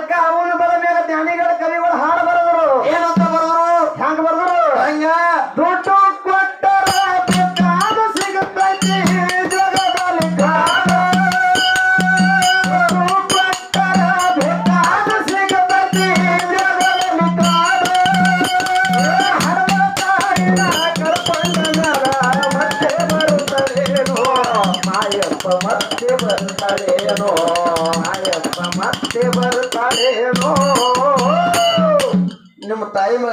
ಅದಕ್ಕ ಅವನ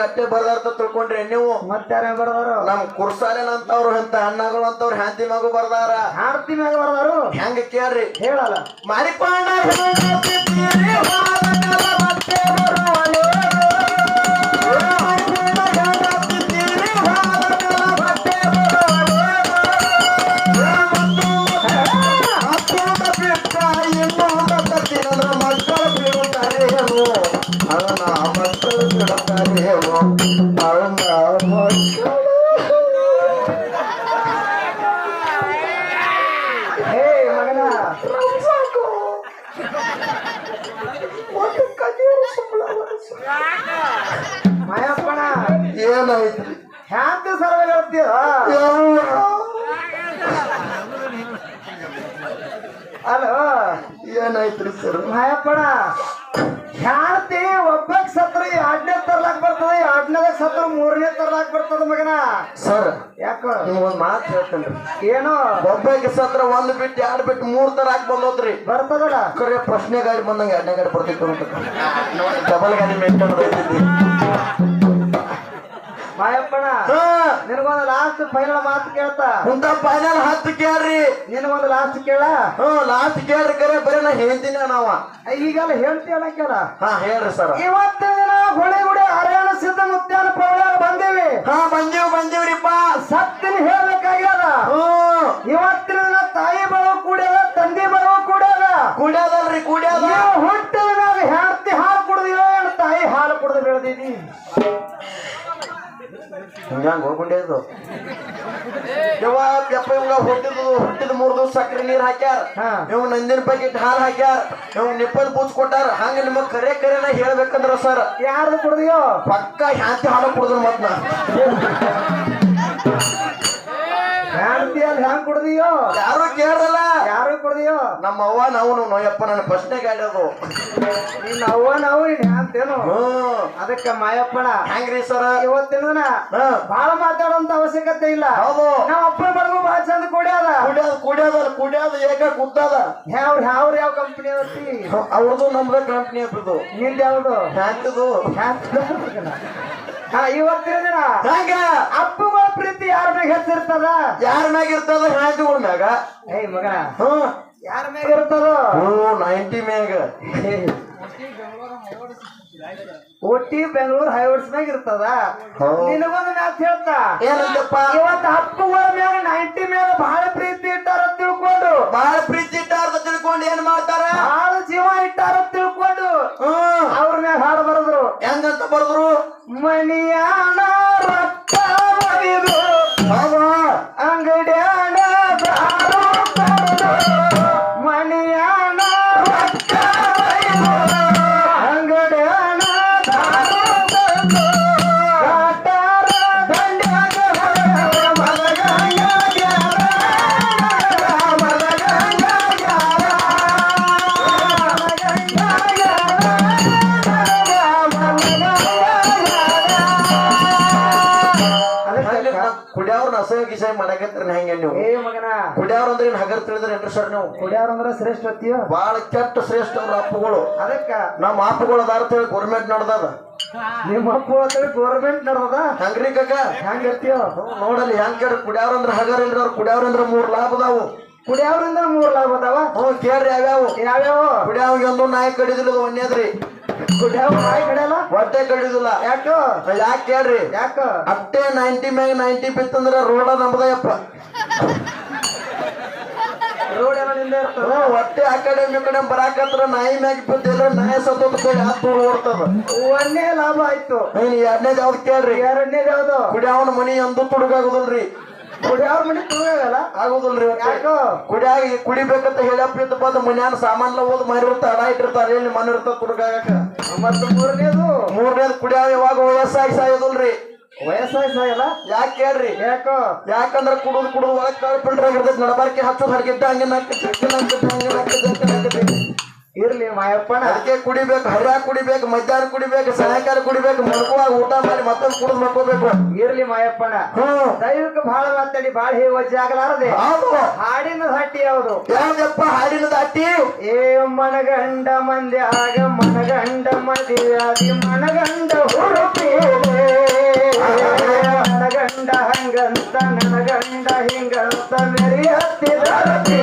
ಅಟ್ಟೆ ಬರ್ದಾರ್ತ ತಿಳ್ಕೊಂಡ್ರಿ ನೀವು. ಮತ್ತಾರ ಬರ್ದಾರ ನಮ್ ಕುರ್ಸಾಲೇನಂತವ್ರು ಅಂತ ಅಣ್ಣಗಳು ಅಂತವ್ರು ಹ್ಯಾಂತಿ ಮಗು ಬರ್ದಾರ? ಹ್ಯಾಂತಿ ಮಗು ಬರ್ದಾರು? ಹೆಂಗ ಕೇಳ್ರಿ? ಹೇಳಲ್ಲ. ಮಾರಿಕೊಂಡ ಮಾಯಪ್ಪಣ ಏನಾಯ್ತು ಹ್ಯಾಂತ ಸರ್ವೆ ಹೇಳ್ತೀಯ ಅಲೋ ಏನಾಯ್ತ್ರಿ ಸರ್? ಮಾಯಪ್ಪಣ ಸತ್ರ ಮೂರನೇ ತರದಾಗ ಬರ್ತದ ಮಗನ? ಸರ್ ಯಾಕೋ? ನಿಮ್ಗೊಂದ್ ಮಾತು ಹೇಳ್ತೇನ್ರಿ. ಏನೋ? ಒಬ್ಬಕ್ಕೆ ಸತ್ರ ಒಂದ್ ಬಿಟ್ಟು ಎರಡ್ ಬಿಟ್ಟು ಮೂರ್ ತರ ಹಾಕಿ ಬಂದೋದ್ರಿ ಬರ್ತದಲ್ಲ? ಕರೆ ಪ್ರಶ್ನೆ ಗಾಡಿ ಬಂದಂಗ ಎರಡನೇ ಗಾಡಿ ಬರ್ತಿತ್ತು ಅಂತ ಡಬಲ್ ಗಾಡಿ ಮೇಂಟೈನ್ ಬರ್ತಿದ್ವಿ ಮಾಯಪ್ಪಣ ಹಾ. ನಿನಗೊಂದು ಲಾಸ್ಟ್ ಫೈನಲ್ ಮಾತು ಕೇಳ್ತಾ. ಮುಂದ ಫೈನಲ್ ಹತ್ತು ಕೇಳ್ರಿ. ನಿನಗೊಂದು ಲಾಸ್ಟ್ ಕೇಳ. ಹ್ಮ್ ಲಾಸ್ಟ್ ಕೇಳ್ರಿ ಕರೆ ಬರೀ ನಾ ಹೇಳ್ತೀನಿ ನಾವ. ಈಗೆಲ್ಲ ಹೇಳ್ತೀಯಲ್ಲ ಕೇಳ ಹಾ ಹೇಳ್ರಿ ಸರ್. ಇವತ್ತಿನ ದಿನ ಹೊಳೆಗುಡಿ ಅರಣ್ಯ ಸಿದ್ಧ ಮುತ್ಯಾನ ಪ್ರವಳ್ಯಾಗ ಬಂದೇವಿ. ಹಾ ಬಂದೀವ್ ಬಂದೀವ್ರಿಪ್ಪ. ಸತ್ತಿನ ಹೇಳ್ಬೇಕಾಗ್ಯದ. ಹ್ಮ್ ಇವತ್ತಿನ ತಾಯಿ ಬರೋ ಕೂಡ್ಯದ ತಂದೆ ಬರೋ ಕೂಡ್ಯದ ಕುಡಿಯೋದಲ್ರಿ ಕುಡಿಯೋದ. ಹುಟ್ಟಿದ ಮ್ಯಾಗ ಹೆಂಡತಿ ಹಾಲು ಕುಡ್ದಿವ ತಾಯಿ ಹಾಲು ಕುಡ್ದು ಬೆಳೆದಿದಿ ಹಿಂಗಂಗ ಯವ್ವ ಯಪ್ಪ ಇವಂಗ ಹುಟ್ಟಿದ ಹುಟ್ಟಿದ ಮೂರ್ ದಿವಸ ಸಕ್ಕರೆ ನೀರ್ ಹಾಕ್ಯಾರ. ಇವ್ ನಂದಿನ ಪ್ಯಾಕೆಟ್ ಹಾಲು ಹಾಕ್ಯಾರ. ಇವ್ ನಿಪ್ಪದ್ ಬೂಚ್ ಕೊಟ್ಟಾರ. ಹಂಗ ನಿಮಗ್ ಕರೆ ಕರೆನ ಹೇಳ್ಬೇಕಂದ್ರ ಸರ್. ಯಾರು ಕುಡ್ದಿಯೋ? ಪಕ್ಕ ಶಾಂತಿ ಹಾಲು ಕುಡಿದ್ರು ಮತ್ ನಾ. ಅಲ್ಲಿ ಹೆಂಗ್ ಕುಡ್ದಿಯೋ? ಯಾರು ಕೇಳಲ್ಲ ಯಾರು ಕುಡ್ದಿಯೋ? ನಮ್ಮ ಅವ್ವ ನಾವು ನೋಯಪ್ಪ ನನ್ನ ಪ್ರಶ್ನೆ ಗಾಡಿ ಅದು ನಿನ್ನ ಅವ್ವ ನಾವು ಅಂತೇನು? ಹ್ಮ್ ಅದಕ್ಕ ಮಾಯಪ್ಪಣ ಹೆಂಗ್ರಿ ಸರ್? ಇವತ್ತಿನ ಬಾಳ ಮಾತಾಡುವಂತ ಅವಶ್ಯಕತೆ ಇಲ್ಲ. ಹೌದು. ನಾವ್ ಅಪ್ಪನ ಬಡಗು ಬಹಳ ಚಂದ ಕುಡಿಯದ ಕುಡಿಯೋದು ಕುಡಿಯೋದಲ್ಲ ಕುಡಿಯೋದು ಏಕ ಕುದ್ದದ. ಯಾವ್ರ ಯಾವ್ರ ಯಾವ ಕಂಪನಿ ಅವತ್ತಿ? ಅವ್ರದ್ದು ನಮ್ದ ಕಂಪನಿ ಅದು ನಿಂದ ಯಾವ್ದು? ಹ್ಯಾಂಕದು ಹಾ ಇವತ್ತಿನ ದಿನ ಹಂಗ ಅಪ್ಪಗಳ ಪ್ರೀತಿ ಯಾರ ಮ್ಯಾಗ ಹೆಚ್ಚಿರ್ತದ? ಯಾರ ಮ್ಯಾಗ ಇರ್ತದ ಹ್ಯಾಂಕಗಳ ಮ್ಯಾಗ ಏ ಮಗನ. ಹ್ಮ್ ಯಾರ ಮ್ಯಾಗ ಇರ್ತದ? ಹ್ಞೂ ನೈಂಟಿ ಮ್ಯಾಗ. ಒಟ್ಟಿ ಬೆಂಗಳೂರು ಹೈವರ್ಸ್ ಮ್ಯಾಗ ಇರ್ತದ. ನಿನಗೊಂದು ಮಾತು ಹೇಳ್ತಾ? ಏನಂತಪ್ಪ ಇವತ್ತು ಹತ್ತು ಮ್ಯಾಗ ನೈಂಟಿ ಮ್ಯಾಗ ಬಹಳ ಪ್ರೀತಿ ಇಟ್ಟಾರ ಅಂತ ತಿಳ್ಕೊಂಡು ಬಾಳ ಪ್ರೀತಿ ಇಟ್ಟಾರ ಕುಡಿಯವ್ರ ಅಸಹ್ಯ ಗಿಸಹ್ಯ ಮಾಡಕತ್ರಿ ಹೆಂಗ ನೀವು? ಏ ಮಗನ. ಕುಡಿಯವ್ರ ಅಂದ್ರೆ ಹಗರ್ ತಿಳಿದ್ರೆ ಏನ್ರಿ ಸರ್ ನೀವು? ಕುಡಿಯೋರಂದ್ರ ಶ್ರೇಷ್ಠ ವ್ಯಕ್ತಿಯ? ಬಾಳ ಕೆಟ್ಟ ಶ್ರೇಷ್ಠ ಅವ್ರ ಅಪ್ಪುಗಳು. ಅದಕ್ಕ. ನಮ್ಮ ಅಪ್ಪಗಳು ಅದಾರ ಹೇಳಿ ಗೌರ್ಮೆಂಟ್ ನಡ್ದದ. ನಿಮ್ಮ ಅಪ್ಪು ಅಂತೇಳಿ ಗೌರ್ಮೆಂಟ್ ನಡ್ದದ? ಹಂಗ್ರಿ ಕಕ್ಕ ಹೆಂಗ್ ಇರ್ತೀಯೋ? ನೋಡಲ್ಲಿ ಹೆಂಗ್ ಕೇಳಿ ಕುಡಿಯವ್ರ ಅಂದ್ರೆ ಹಗರ್ ಇಲ್ರಿ ಅವ್ರು ಕುಡಿಯವ್ರ ಅಂದ್ರೆ ಮೂರ್ ಲಾಭ ಅದಾವು. ಕುಡಿಯೋದ್ರಿಂದ ಮೂರ್ ಲಾಭ ಅದಾವ? ಹ್ಞೂ ಕೇಳ್ರಿ ಯಾವ್ಯಾವ? ಯಾವ್ಯಾವ? ಕುಡಿಯಾವ್ ಒಂದು ನಾಯಿ ಕಡಿದಿಲ್ಲ ಒಂದೇದ್ರಿ ಕುಡಿಯಾವ ನಾಯಿ ಕಡಿಯಲ್ಲ? ಹೊಟ್ಟೆ ಕಡಿದಿಲ್ಲ. ಯಾಕ? ಯಾಕೆ ಕೇಳ್ರಿ? ಯಾಕ? ಅಟ್ಟೆ ನೈಂಟಿ ಮ್ಯಾಗ ನೈಂಟಿ ಬಿತ್ತಂದ್ರ ರೋಡ ನಮ್ದಯಪ್ಪ ರೋಡ್ ಎಲ್ಲ ನಿಂದ ಇರ್ತದ? ಹ್ಞೂ ಹೊಟ್ಟೆ ಆ ಕಡೆ ಈ ಕಡೆ ಬರಾಕತ್ರ ನಾಯಿ ಮ್ಯಾಗ ಬಿದ್ದಿಲ್ಲ ನಾಯಿ ಸತ್ತ ಕೈ ಹತ್ತು ಓಡ್ತದ. ಒಂದೇ ಲಾಭ ಆಯ್ತು. ಎರಡನೇದ್ ಯಾವ್ದು ಕೇಳ್ರಿ? ಎರಡನೇದ್ ಯಾವ್ದು? ಕುಡಿಯವನ ಮನಿ ಅಂದು ತುಡುಗಾಗುದಿಲ್ರಿ. ಕುಡಿಯೋರ್ ಮನೆ ತುಳಿಯಲ್ಲ ಆಗುದಿಲ್ರಿ ಇವತ್ತು ಯಾಕೋ ಕುಡಿಯಾಗಿ ಕುಡಿಬೇಕಂತ ಹೇಳಪ್ಪ ಇದ್ದ ಬಂದು ಮನ್ಯಾನ ಸಾಮಾನ್ಲ ಹೋದ್ ಮರಿರ್ತ ಅಡ ಇಟ್ಟಿರ್ತಾರ ಎಲ್ಲಿ ಮನೆ ಇರ್ತಾವ ತುಡುಗಾಕ ಮತ್ತು ಮೂರನೇದು ಮೂರನೇದು ಕುಡಿಯಾಗ ಇವಾಗ ವಯಸ್ಸಾಗಿ ಸಾಯೋದಿಲ್ರಿ ವಯಸ್ಸಾಗಿ ಸಾಯಲ್ಲ ಯಾಕೆ ಕೇಳ್ರಿ ಯಾಕೋ ಯಾಕಂದ್ರ ಕುಡುದು ಕುಡುದು ಒಳಗ್ ಕಾಳು ಫಿಲ್ಟರ್ ಆಗಿರ್ತೈತಿ ನಡಬಾರ್ಕೆ ಹಚ್ಚೋದು ಹಂಗೆ ನಾಕೈತಿ ಹಂಗೆ ನಾಕೈತಿ ಹಂಗೆ ನಾಕೈತಿ ಹಂಗೆ ನಾಕೈತಿ ಇರ್ಲಿ ಮಾಯಪ್ಪನ. ಅದಕ್ಕೆ ಕುಡಿಬೇಕು ಹರ ಕುಡಿಬೇಕು ಮಧ್ಯಾಹ್ನ ಕುಡಿಬೇಕು ಸಾಯಂಕಾಲ ಕುಡಿಬೇಕು ಮಲ್ಕುವಾಗ ಊಟ ಮಾಡಿ ಮತ್ತೊಂದು ಕುಡಿದು ಮಲ್ಕೋಬೇಕು. ಇರ್ಲಿ ಮಾಯಪ್ಪನ. ದೈವಕ್ಕೆ ಬಹಳ ಮಾತಾಡಿ ಬಹಳ ಹೇವಜ್ಜೆ ಆಗಲಾರದೆ. ಹಾಡಿನ ಹಟ್ಟಿ ಯಾವುದು? ಯಾವ್ದಪ್ಪ ಹಾಡಿನ ಹಟ್ಟಿ? ಏ ಮನಗಂಡ ಮಂದಿ ಆಗ ಮನಗಂಡ ಆಗಿ ಮನಗಂಡ ಹುಡುಪಿದೆ ಮನಗಂಡ ಹಂಗಂತ ನನಗಂಡ ಹಿಂಗಂತ ಮೆರಿ ಹತ್ತಿದಾಗಿ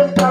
Deus.